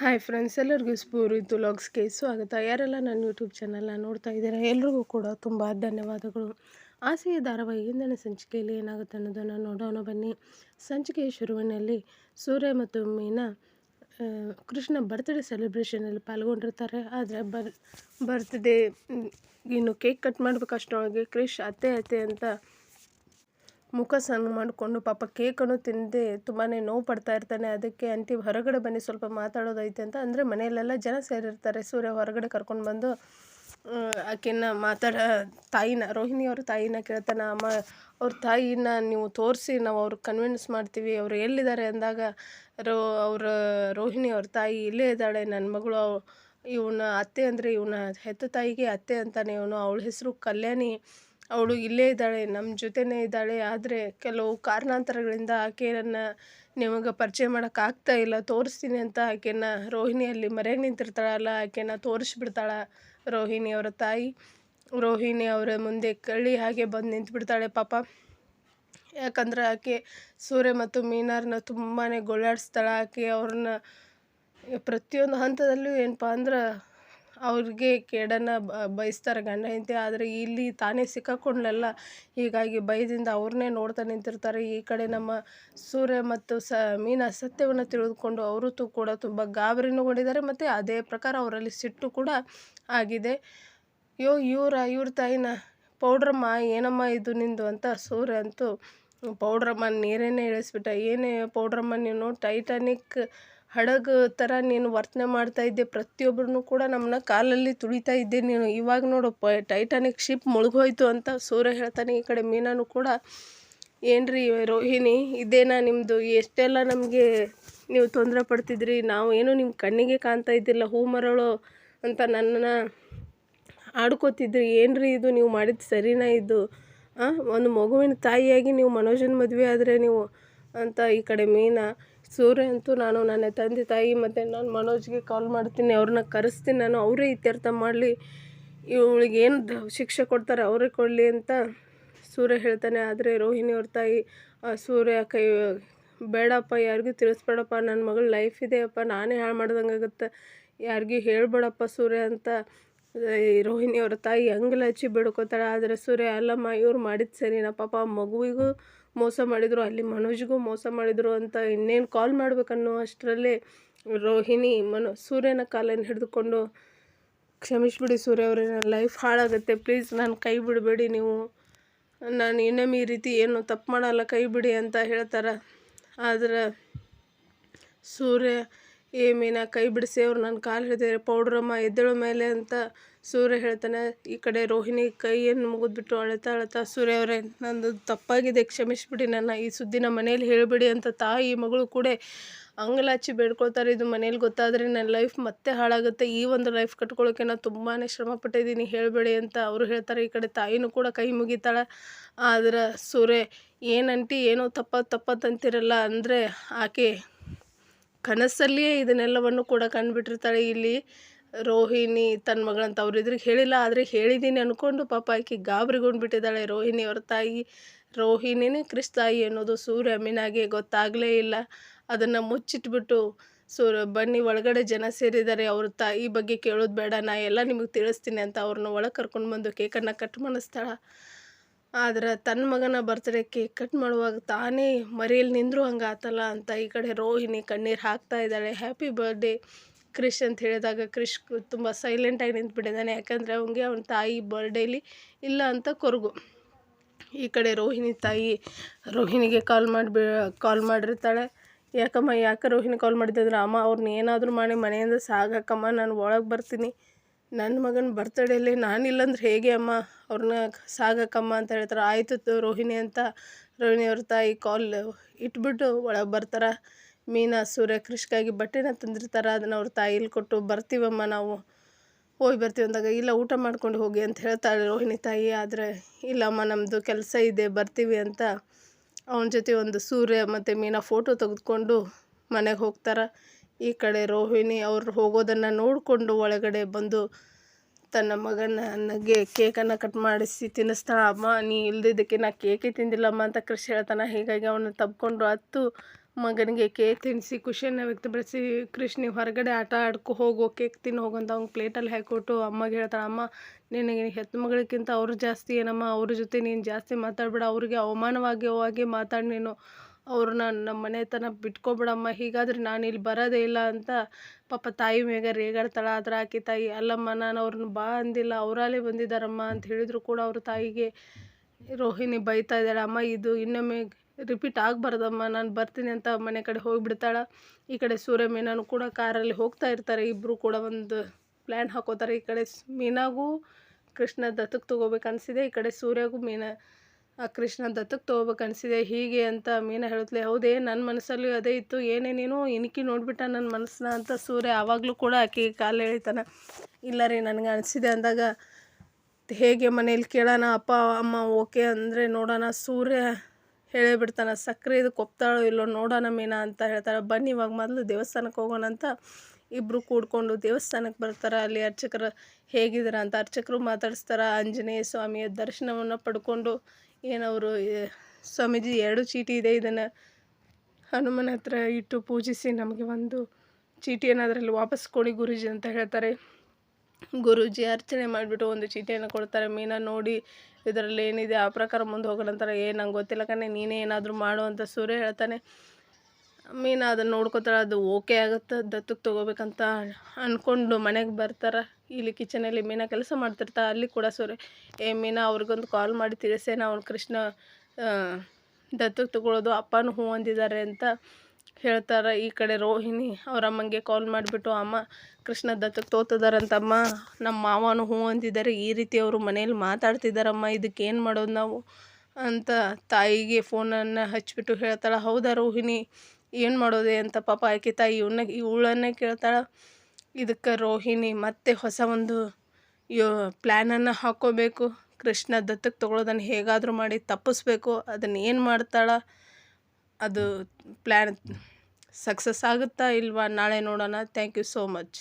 Hi friends, ಎಲ್ಲರಿಗೂ ಸ್ಫೂರಿತು ಲಾಗ್ಸ್ಗೆ ಸ್ವಾಗತ. ಯಾರೆಲ್ಲ ನನ್ನ ಯೂಟ್ಯೂಬ್ ಚಾನಲ್ನ ನೋಡ್ತಾ ಇದ್ದೀರಾ, ಎಲ್ರಿಗೂ ಕೂಡ ತುಂಬ ಧನ್ಯವಾದಗಳು. ಆಸೆಯ ಧಾರಾವಾಹಿ ಇಂದಿನ ಸಂಚಿಕೆಯಲ್ಲಿ ಏನಾಗುತ್ತೆ ಅನ್ನೋದನ್ನು ನೋಡೋಣ ಬನ್ನಿ. ಸಂಚಿಕೆಯ ಶುರುವಿನಲ್ಲಿ ಸೂರ್ಯ ಮತ್ತು ಮೀನಾ ಕೃಷ್ಣ ಬರ್ತ್ಡೇ ಸೆಲೆಬ್ರೇಷನಲ್ಲಿ ಪಾಲ್ಗೊಂಡಿರ್ತಾರೆ. ಆದರೆ ಬರ್ ಬರ್ತ್ಡೇ ಇನ್ನು ಕೇಕ್ ಕಟ್ ಮಾಡಬೇಕಷ್ಟೊಳಗೆ ಕ್ರಿಶ್ ಅತ್ತೆ ಅತ್ತೆ ಅಂತ ಮುಖ ಸಣ್ಣ ಮಾಡಿಕೊಂಡು ಪಾಪ ಕೇಕನ್ನು ತಿಂದೆ ತುಂಬಾ ನೋವು ಪಡ್ತಾ ಇರ್ತಾನೆ. ಅದಕ್ಕೆ ಆಂಟಿ ಹೊರಗಡೆ ಬನ್ನಿ, ಸ್ವಲ್ಪ ಮಾತಾಡೋದೈತೆ ಅಂತ. ಅಂದರೆ ಮನೆಯಲ್ಲೆಲ್ಲ ಜನ ಸೇರಿರ್ತಾರೆ. ಸೂರ್ಯ ಹೊರಗಡೆ ಕರ್ಕೊಂಡು ಬಂದು ಆಕೆನ ಮಾತಾಡ, ತಾಯಿನ, ರೋಹಿಣಿ ಅವ್ರ ತಾಯಿನ ಕೇಳ್ತಾನೆ, ಅಮ್ಮ, ಅವ್ರ ತಾಯಿನ ನೀವು ತೋರಿಸಿ, ನಾವು ಅವ್ರಿಗೆ ಕನ್ವಿನ್ಸ್ ಮಾಡ್ತೀವಿ. ಅವರು ಎಲ್ಲಿದ್ದಾರೆ ಅಂದಾಗ, ರೋ, ಅವ್ರ ರೋಹಿಣಿ ಅವ್ರ ತಾಯಿ ಇಲ್ಲೇ ಇದ್ದಾಳೆ. ನನ್ನ ಮಗಳು ಇವನ ಅತ್ತೆ ಅಂದರೆ ಇವನ ಹೆತ್ತ ತಾಯಿಗೆ ಅತ್ತೆ ಅಂತಾನೆ. ಇವನು ಅವಳ ಹೆಸರು ಕಲ್ಯಾಣಿ. ಅವಳು ಇಲ್ಲೇ ಇದ್ದಾಳೆ ನಮ್ಮ ಜೊತೆನೇ ಇದ್ದಾಳೆ. ಆದರೆ ಕೆಲವು ಕಾರಣಾಂತರಗಳಿಂದ ಆಕೆಯನ್ನು ನಿಮಗೆ ಪರಿಚಯ ಮಾಡೋಕ್ಕಾಗ್ತಾ ಇಲ್ಲ. ತೋರಿಸ್ತೀನಿ ಅಂತ ಆಕೆನ ರೋಹಿಣಿ ಅಲ್ಲಿ ಮರೆಯಾಗಿ ನಿಂತಿರ್ತಾಳಲ್ಲ ಆಕೆನ ತೋರಿಸ್ಬಿಡ್ತಾಳೆ ರೋಹಿಣಿ ಅವರ ತಾಯಿ. ರೋಹಿಣಿ ಅವರ ಮುಂದೆ ಕಳ್ಳಿ ಹಾಗೆ ಬಂದು ನಿಂತುಬಿಡ್ತಾಳೆ ಪಾಪ. ಯಾಕಂದ್ರೆ ಆಕೆ ಸೂರ್ಯ ಮತ್ತು ಮೀನಾರನ್ನ ತುಂಬಾ ಗೋಳಾಡಿಸ್ತಾಳೆ. ಆಕೆ ಅವ್ರನ್ನ ಪ್ರತಿಯೊಂದು ಹಂತದಲ್ಲೂ ಏನಪ್ಪ ಅಂದ್ರೆ ಅವ್ರಿಗೆ ಕೇಡನ್ನು ಬಯಸ್ತಾರೆ ಗಂಡ ಹೆಂಡತಿ, ಆದರೆ ಇಲ್ಲಿ ತಾನೇ ಸಿಕ್ಕಾಕೊಂಡ್ಲಲ್ಲ. ಹೀಗಾಗಿ ಭಯದಿಂದ ಅವ್ರನ್ನೇ ನೋಡ್ತಾ ನಿಂತಿರ್ತಾರೆ. ಈ ಕಡೆ ನಮ್ಮ ಸೂರ್ಯ ಮತ್ತು ಸ, ಮೀನಾ ಸತ್ಯವನ್ನು ತಿಳಿದುಕೊಂಡು ಅವರು ತು ಕೂಡ ತುಂಬ ಗಾಬರಿನಗೊಂಡಿದ್ದಾರೆ ಮತ್ತು ಅದೇ ಪ್ರಕಾರ ಅವರಲ್ಲಿ ಸಿಟ್ಟು ಕೂಡ ಆಗಿದೆ. ಯೋ, ಇವರ, ಇವ್ರ ತಾಯಿನ, ಪೌಡ್ರಮ್ಮ, ಏನಮ್ಮ ಇದು ನಿಂದು ಅಂತ ಸೂರ್ಯ ಅಂತೂ, ಪೌಡ್ರಮ್ಮ ನೀರೇನೇ ಇಳಿಸ್ಬಿಟ್ಟ. ಏನೇ ಪೌಡ್ರಮ್ಮ, ನೀನು ಟೈಟಾನಿಕ್ ಹಡಗು ಥರ ನೀನು ವರ್ತನೆ ಮಾಡ್ತಾ ಇದ್ದೆ ಪ್ರತಿಯೊಬ್ಬರನ್ನು ಕೂಡ ನಮ್ಮನ್ನ ಕಾಲಲ್ಲಿ ತುಳಿತಾ ಇದ್ದೆ ನೀನು. ಇವಾಗ ನೋಡು, ಪ ಟೈಟಾನಿಕ್ ಶಿಪ್ ಮುಳುಗೋಯ್ತು ಅಂತ ಸೂರ್ಯ ಹೇಳ್ತಾನೆ ಈ ಕಡೆ ಮೀನಾನು ಕೂಡ. ಏನ್ರಿ ರೋಹಿಣಿ, ಇದೇನಾ ನಿಮ್ಮದು ಎಷ್ಟೆಲ್ಲ ನಮಗೆ ನೀವು ತೊಂದರೆ ಪಡ್ತಿದ್ರಿ? ನಾವು ಏನು ನಿಮ್ಮ ಕಣ್ಣಿಗೆ ಕಾಣ್ತಾ ಇದ್ದಿಲ್ಲ, ಹೂ ಮರಳು ಅಂತ ನನ್ನನ್ನು ಆಡ್ಕೋತಿದ್ರಿ. ಏನ್ರಿ ಇದು? ನೀವು ಮಾಡಿದ್ದು ಸರಿನಾ ಇದು? ಒಂದು ಮಗುವಿನ ತಾಯಿಯಾಗಿ ನೀವು ಮನೋಜನ ಮದುವೆ ಆದರೆ ನೀವು ಅಂತ ಈ ಕಡೆ ಮೀನಾ? ಸೂರ್ಯ ಅಂತೂ ನಾನು ನನ್ನ ತಂದೆ ತಾಯಿ ಮತ್ತು ನಾನು ಮನೋಜ್ಗೆ ಕಾಲ್ ಮಾಡ್ತೀನಿ, ಅವ್ರನ್ನ ಕರೆಸ್ತೀನಿ, ನಾನು ಅವರೇ ಇತ್ಯರ್ಥ ಮಾಡಲಿ, ಇವಳಿಗೆ ಏನು ಶಿಕ್ಷೆ ಕೊಡ್ತಾರೆ ಅವರೇ ಕೊಡಲಿ ಅಂತ ಸೂರ್ಯ ಹೇಳ್ತಾನೆ. ಆದರೆ ರೋಹಿಣಿ ಅವ್ರ ತಾಯಿ ಸೂರ್ಯ ಕೈ, ಬೇಡಪ್ಪ, ಯಾರಿಗೂ ತಿಳಿಸ್ಬೇಡಪ್ಪ ನನ್ನ ಮಗಳ ಲೈಫ್ ಇದೆಯಪ್ಪ ನಾನೇ ಹಾಳು ಮಾಡ್ದಂಗೆ ಆಗುತ್ತೆ, ಯಾರಿಗೂ ಹೇಳ್ಬೇಡಪ್ಪ ಸೂರ್ಯ ಅಂತ ರೋಹಿಣಿ ಅವ್ರ ತಾಯಿ ಅಂಗಲ ಹಚ್ಚಿ ಬೇಡ್ಕೋತಾಳೆ. ಆದರೆ ಸೂರ್ಯ, ಅಲ್ಲಮ್ಮ, ಇವ್ರು ಮಾಡಿದ್ದು ಸರಿನಾ? ಪಾಪ ಮಗುವಿಗೂ ಮೋಸ ಮಾಡಿದರು, ಅಲ್ಲಿ ಮನೋಜ್ಗೂ ಮೋಸ ಮಾಡಿದರು ಅಂತ ಇನ್ನೇನು ಕಾಲ್ ಮಾಡಬೇಕನ್ನೋ ಅಷ್ಟರಲ್ಲಿ ರೋಹಿಣಿ, ಮನೋ, ಸೂರ್ಯನ ಕಾಲನ್ನು ಹಿಡಿದುಕೊಂಡು ಕ್ಷಮಿಸಿಬಿಡಿ ಸೂರ್ಯ ಅವರೇ ಲೈಫ್ ಹಾಳಾಗುತ್ತೆ ಪ್ಲೀಸ್ ನಾನು ಕೈ ಬಿಡಬೇಡಿ ನೀವು. ನಾನು ಇನ್ನೊಮ್ಮೆ ಈ ರೀತಿ ಏನು ತಪ್ಪು ಮಾಡಲ್ಲ, ಕೈ ಬಿಡಿ ಅಂತ ಹೇಳ್ತಾರೆ. ಆದ್ರೆ ಸೂರ್ಯ ಏ ಕೈ ಬಿಡಿಸಿ ಅವ್ರು ನನ್ನ ಕಾಲು ಹಿಡಿದಿದ್ದಾರೆ ಪೌಡ್ರಮ್ಮ ಎದ್ದೇಳು ಮೇಲೆ ಅಂತ ಸೂರ್ಯ ಹೇಳ್ತಾನೆ. ಈ ಕಡೆ ರೋಹಿಣಿ ಕೈಯನ್ನು ಮುಗಿದ್ಬಿಟ್ಟು ಅಳತಾ ಅಳತಾ, ಸೂರ್ಯ ಅವರೇ, ನಂದು ತಪ್ಪಾಗಿದೆ, ಕ್ಷಮಿಸ್ಬಿಡಿ ನನ್ನ. ಈ ಸುದ್ದಿನ ಮನೇಲಿ ಹೇಳಿಬಿಡಿ ಅಂತ ತಾಯಿ ಮಗಳು ಕೂಡ ಅಂಗಲಾಚಿ ಬೇಡ್ಕೊಳ್ತಾರೆ. ಇದು ಮನೇಲಿ ಗೊತ್ತಾದರೆ ನನ್ನ ಲೈಫ್ ಮತ್ತೆ ಹಾಳಾಗುತ್ತೆ. ಈ ಒಂದು ಲೈಫ್ ಕಟ್ಕೊಳ್ಳೋಕೆ ನಾನು ತುಂಬಾ ಶ್ರಮ ಪಟ್ಟಿದ್ದೀನಿ ಹೇಳಬೇಡಿ ಅಂತ ಅವರು ಹೇಳ್ತಾರೆ. ಈ ಕಡೆ ತಾಯಿನೂ ಕೂಡ ಕೈ ಮುಗಿತಾಳೆ. ಆದ್ರೆ ಸೂರ್ಯ ಏನಂಟಿ ಏನೋ ತಪ್ಪ ತಪ್ಪತ್ತಂತಿರಲ್ಲ ಅಂದರೆ ಆಕೆ ಕನಸಲ್ಲಿಯೇ ಇದನ್ನೆಲ್ಲವನ್ನು ಕೂಡ ಕಂಡುಬಿಟ್ಟಿರ್ತಾಳೆ. ಇಲ್ಲಿ ರೋಹಿಣಿ ತನ್ನ ಮಗಳಂತ ಅವ್ರ ಇದ್ರಿಗೆ ಹೇಳಿಲ್ಲ, ಆದರೆ ಹೇಳಿದ್ದೀನಿ ಅಂದ್ಕೊಂಡು ಪಾಪ ಆಕೆ ಗಾಬರಿಗೊಂಡ್ಬಿಟ್ಟಿದ್ದಾಳೆ ರೋಹಿಣಿ ಅವ್ರ ತಾಯಿ, ರೋಹಿಣಿನೇ ಕ್ರಿಸ್ ತಾಯಿ ಅನ್ನೋದು ಸೂರ್ಯ ಮೀನಾಗೆ ಗೊತ್ತಾಗಲೇ ಇಲ್ಲ. ಅದನ್ನು ಮುಚ್ಚಿಟ್ಬಿಟ್ಟು ಸೂರ್ಯ, ಬನ್ನಿ ಒಳಗಡೆ ಜನ ಸೇರಿದ್ದಾರೆ, ಅವ್ರ ತಾಯಿ ಬಗ್ಗೆ ಕೇಳೋದು ಬೇಡ, ನಾ ಎಲ್ಲ ನಿಮಗೆ ತಿಳಿಸ್ತೀನಿ ಅಂತ ಅವ್ರನ್ನ ಒಳಗೆ ಕರ್ಕೊಂಡು ಬಂದು ಕೇಕನ್ನು ಕಟ್ ಮಾಡಿಸ್ತಾಳೆ ಆದ್ರೆ ತನ್ನ ಮಗನ ಬರ್ತ್ಡೇ ಕೇಕ್ ಕಟ್ ಮಾಡುವಾಗ ತಾನೇ ಮರೆಯಲ್ಲಿ ನಿಂದ್ರು ಹಂಗೆ ಆತಲ್ಲ ಅಂತ ಈ ಕಡೆ ರೋಹಿಣಿ ಕಣ್ಣೀರು ಹಾಕ್ತಾ ಇದ್ದಾಳೆ. ಹ್ಯಾಪಿ ಬರ್ಡೇ ಕ್ರಿಶ್ ಅಂತ ಹೇಳಿದಾಗ ಕ್ರಿಶ್ ತುಂಬ ಸೈಲೆಂಟಾಗಿ ನಿಂತ್ಬಿಟ್ಟಿದ್ದಾನೆ. ಯಾಕಂದರೆ ಅವನಿಗೆ ಅವನ ತಾಯಿ ಬರ್ಡೇಲಿ ಇಲ್ಲ ಅಂತ ಕೊರಗು. ಈ ಕಡೆ ರೋಹಿಣಿ ತಾಯಿ ರೋಹಿಣಿಗೆ ಕಾಲ್ ಮಾಡಿ ಕಾಲ್ ಮಾಡಿರ್ತಾಳೆ. ಯಾಕಮ್ಮ, ಯಾಕೆ ರೋಹಿಣಿ ಕಾಲ್ ಮಾಡಿದ್ದಂದ್ರೆ ಅಮ್ಮ ಅವ್ರನ್ನ ಏನಾದರೂ ಮಾಡಿ ಮನೆಯಿಂದ ಸಾಗಾಕಮ್ಮ ನಾನು ಒಳಗೆ ಬರ್ತೀನಿ. ನನ್ನ ಮಗನ ಬರ್ತಡೇಲಿ ನಾನಿಲ್ಲಂದ್ರೆ ಹೇಗೆ ಅಮ್ಮ? ಅವ್ರನ್ನ ಸಾಗಕ್ಕಮ್ಮ ಅಂತ ಹೇಳ್ತಾರೆ. ಆಯಿತು ರೋಹಿಣಿ ಅಂತ. ರೋಹಿಣಿ ಅವ್ರ ತಾಯಿ ಕಾಲ್ ಇಟ್ಬಿಟ್ಟು ಒಳಗೆ ಬರ್ತಾರೆ. ಮೀನಾ, ಸೂರ್ಯ ಕೃಷಿಗಾಗಿ ಬಟ್ಟೆನ ತಂದಿರ್ತಾರೆ. ಅದನ್ನು ಅವ್ರ ತಾಯಿಲಿ ಕೊಟ್ಟು ಬರ್ತೀವಮ್ಮ ನಾವು. ಹೋಗಿ ಬರ್ತೀವಿ ಅಂದಾಗ, ಇಲ್ಲ, ಊಟ ಮಾಡ್ಕೊಂಡು ಹೋಗಿ ಅಂತ ಹೇಳ್ತಾಳೆ ರೋಹಿಣಿ ತಾಯಿ. ಆದರೆ, ಇಲ್ಲಮ್ಮ ನಮ್ಮದು ಕೆಲಸ ಇದೆ, ಬರ್ತೀವಿ ಅಂತ ಅವನ ಜೊತೆ ಒಂದು ಸೂರ್ಯ ಮತ್ತು ಮೀನಾ ಫೋಟೋ ತೆಗೆದುಕೊಂಡು ಮನೆಗೆ ಹೋಗ್ತಾರೆ. ಈ ಕಡೆ ರೋಹಿಣಿ ಅವರು ಹೋಗೋದನ್ನು ನೋಡಿಕೊಂಡು ಒಳಗಡೆ ಬಂದು ತನ್ನ ಮಗನಿಗೆ ಕೇಕನ್ನು ಕಟ್ ಮಾಡಿಸಿ ತಿನ್ನಿಸ್ತಾಳೆ ಅಮ್ಮ, ನೀ ಇಲ್ದಿದ್ದಕ್ಕೆ ನಾ ಕೇಕೇ ತಿಂದಿಲ್ಲಮ್ಮ ಅಂತ ಕೃಷಿ ಹೇಳ್ತಾನೆ. ಹೀಗಾಗಿ ಅವನ್ನ ತಬ್ಕೊಂಡು ಹತ್ತು ಮಗನಿಗೆ ಕೇಕ್ ತಿನ್ನಿಸಿ ಖುಷಿಯನ್ನು ವ್ಯಕ್ತಪಡಿಸಿ ಕೃಷ್ಣ ಹೊರಗಡೆ ಆಟ ಆಡ್ಕೊ ಹೋಗು, ಕೇಕ್ ತಿನ್ನು ಹೋಗಂತ ಅವ್ನ ಪ್ಲೇಟಲ್ಲಿ ಹಾಕಿಕೊಟ್ಟು ಅಮ್ಮಗೆ ಹೇಳ್ತಾಳೆ, ಅಮ್ಮ, ನಿನಗೆ ಹೆತ್ತು ಮಗಳಿಗಿಂತ ಅವರು ಜಾಸ್ತಿ ಏನಮ್ಮ? ಅವ್ರ ಜೊತೆ ನೀನು ಜಾಸ್ತಿ ಮಾತಾಡಬೇಡ, ಅವ್ರಿಗೆ ಅವಮಾನವಾಗಿ ಹೋಗಿ ಮಾತಾಡಿ ನೀನು. ಅವ್ರನ್ನ ನಮ್ಮ ಮನೆತನ ಬಿಟ್ಕೊಬಿಡಮ್ಮ, ಹೀಗಾದ್ರೆ ನಾನು ಇಲ್ಲಿ ಬರೋದೇ ಇಲ್ಲ ಅಂತ ಪಾಪ ತಾಯಿ ಮೇಗ ರೇಗಾಡ್ತಾಳೆ ಆದ್ರೆ ಆಕೆ ತಾಯಿ, ಅಲ್ಲಮ್ಮ, ನಾನು ಅವ್ರನ್ನ ಬಾ ಅಂದಿಲ್ಲ ಅವರಲ್ಲೇ ಬಂದಿದ್ದಾರಮ್ಮ ಅಂತ ಹೇಳಿದ್ರು ಕೂಡ ಅವ್ರ ತಾಯಿಗೆ ರೋಹಿಣಿ ಬೈತಾ ಇದ್ದಾಳೆ. ಅಮ್ಮ, ಇದು ಇನ್ನೊಮ್ಮೆ ರಿಪೀಟ್ ಆಗಬಾರ್ದಮ್ಮ, ನಾನು ಬರ್ತೀನಿ ಅಂತ ಮನೆ ಕಡೆ ಹೋಗಿಬಿಡ್ತಾಳೆ. ಈ ಕಡೆ ಸೂರ್ಯ ಮೀನಾನು ಕೂಡ ಕಾರಲ್ಲಿ ಹೋಗ್ತಾ ಇರ್ತಾರೆ. ಇಬ್ಬರು ಕೂಡ ಒಂದು ಪ್ಲ್ಯಾನ್ ಹಾಕೋತಾರೆ. ಈ ಕಡೆ ಮೀನಾಗೂ ಕೃಷ್ಣ ದತ್ತಕ್ಕೆ ತೊಗೋಬೇಕು ಅನ್ಸಿದೆ. ಈ ಕಡೆ ಸೂರ್ಯಗೂ ಮೀನಾ ಕೃಷ್ಣ ದತ್ತಕ್ಕೆ ತೊಗೋಬೇಕು ಅನಿಸಿದೆ. ಹೀಗೆ ಅಂತ ಮೀನಾ ಹೇಳುತ್ತಲೆ ಹೌದೇ ನನ್ನ ಮನಸ್ಸಲ್ಲೂ ಅದೇ ಇತ್ತು. ಏನೇ ನೀನು ಇನ್ಕಿ ನೋಡ್ಬಿಟ್ಟ ನನ್ನ ಮನಸ್ಸನ್ನ ಅಂತ ಸೂರ್ಯ ಆವಾಗಲೂ ಕೂಡ ಆಕೆಗೆ ಕಾಲು ಎಳಿತಾನೆ. ಇಲ್ಲ ರೀ, ನನಗೆ ಅನಿಸಿದೆ ಅಂದಾಗ, ಹೇಗೆ ಮನೇಲಿ ಕೇಳೋಣ, ಅಪ್ಪ, ಅಮ್ಮ ಓಕೆ ಅಂದರೆ ನೋಡೋಣ. ಸೂರ್ಯ ಹೇಳೇ ಬಿಡ್ತಾನೆ, ಸಕ್ಕರೆ ಇದು ಕೊಪ್ತಾಳೋ ಇಲ್ಲೋ ನೋಡೋಣ ಮೀನಾ ಅಂತ ಹೇಳ್ತಾಳೆ ಬನ್ನಿ ಇವಾಗ ಮೊದಲು ದೇವಸ್ಥಾನಕ್ಕೆ ಹೋಗೋಣ ಅಂತ ಇಬ್ಬರು ಕೂಡ್ಕೊಂಡು ದೇವಸ್ಥಾನಕ್ಕೆ ಬರ್ತಾರೆ. ಅಲ್ಲಿ ಅರ್ಚಕರು ಹೇಗಿದ್ದೀರ ಅಂತ ಅರ್ಚಕರು ಮಾತಾಡಿಸ್ತಾರೆ. ಆಂಜನೇಯ ಸ್ವಾಮಿಯ ದರ್ಶನವನ್ನು ಪಡ್ಕೊಂಡು ಏನವರು ಸ್ವಾಮೀಜಿ ಎರಡು ಚೀಟಿ ಇದೆ, ಇದನ್ನು ಹನುಮನ ಹತ್ರ ಇಟ್ಟು ಪೂಜಿಸಿ ನಮಗೆ ಒಂದು ಚೀಟಿಯನ್ನು ಅದರಲ್ಲಿ ವಾಪಸ್ ಕೊಡಿ ಗುರೂಜಿ ಅಂತ ಹೇಳ್ತಾರೆ. ಗುರೂಜಿ ಅರ್ಚನೆ ಮಾಡಿಬಿಟ್ಟು ಒಂದು ಚೀಟಿಯನ್ನು ಕೊಡ್ತಾರೆ. ಮೀನಾ ನೋಡಿ ಇದರಲ್ಲಿ ಏನಿದೆ, ಆ ಪ್ರಕಾರ ಮುಂದೆ ಹೋಗೋಣಂತಾರೆ ಏ, ನಂಗೆ ಗೊತ್ತಿಲ್ಲ ಕಣೆ, ನೀನೇ ಏನಾದರೂ ಮಾಡು ಅಂತ ಸೂರ್ಯ ಹೇಳ್ತಾನೆ. ಮೀನ ಅದನ್ನು ನೋಡ್ಕೋತಾರೆ ಅದು ಓಕೆ ಆಗುತ್ತೆ, ದತ್ತಕ್ಕೆ ತೊಗೋಬೇಕಂತ ಅಂದ್ಕೊಂಡು ಮನೆಗೆ ಬರ್ತಾರೆ. ಇಲ್ಲಿ ಕಿಚನಲ್ಲಿ ಮೀನಾ ಕೆಲಸ ಮಾಡ್ತಿರ್ತಾ, ಅಲ್ಲಿ ಕೂಡ ಸೂರ್ಯ ಏ, ಮೀನಾ ಅವ್ರಿಗೊಂದು ಕಾಲ್ ಮಾಡಿ ತಿಳಿಸೇನ ಅವ್ನು ಕೃಷ್ಣ ದತ್ತಕ್ಕೆ ತಗೊಳ್ಳೋದು ಅಪ್ಪನೂ ಹ್ಞೂ ಅಂದಿದ್ದಾರೆ ಅಂತ ಹೇಳ್ತಾರೆ. ಈ ಕಡೆ ರೋಹಿಣಿ ಅವ್ರ ಅಮ್ಮಂಗೆ ಕಾಲ್ ಮಾಡಿಬಿಟ್ಟು, ಅಮ್ಮ, ಕೃಷ್ಣ ದತ್ತಕ್ಕೆ ತೋತದಾರಂತಮ್ಮ ನಮ್ಮ ಮಾವನು ಹೂ ಅಂದಿದ್ದಾರೆ, ಈ ರೀತಿ ಅವರು ಮನೇಲಿ ಮಾತಾಡ್ತಿದ್ದಾರಮ್ಮ ಇದಕ್ಕೆ ಏನು ಮಾಡೋದು ನಾವು? ಅಂತ ತಾಯಿಗೆ ಫೋನನ್ನು ಹಚ್ಚಿಬಿಟ್ಟು ಹೇಳ್ತಾಳೆ. ಹೌದಾ ರೋಹಿಣಿ, ಏನು ಮಾಡೋದೆ? ಅಂತ ಪಾಪ ಆಕೆ ತಾಯಿ ಇವನ್ನ ಇವಳನ್ನೇ ಕೇಳ್ತಾಳೆ. ಇದಕ್ಕೆ ರೋಹಿಣಿ ಮತ್ತೆ ಹೊಸ ಒಂದು ಯೋ ಪ್ಲ್ಯಾನನ್ನು ಹಾಕ್ಕೋಬೇಕು ಕೃಷ್ಣ ದತ್ತಕ್ಕೆ ತೊಗೊಳೋದನ್ನು ಹೇಗಾದರೂ ಮಾಡಿ ತಪ್ಪಿಸ್ಬೇಕು. ಅದನ್ನು ಏನು ಮಾಡ್ತಾಳೆ? ಅದು ಪ್ಲ್ಯಾನ್ ಸಕ್ಸಸ್ ಆಗುತ್ತಾ ಇಲ್ವಾ? ನಾಳೆ ನೋಡೋಣ. Thank you so much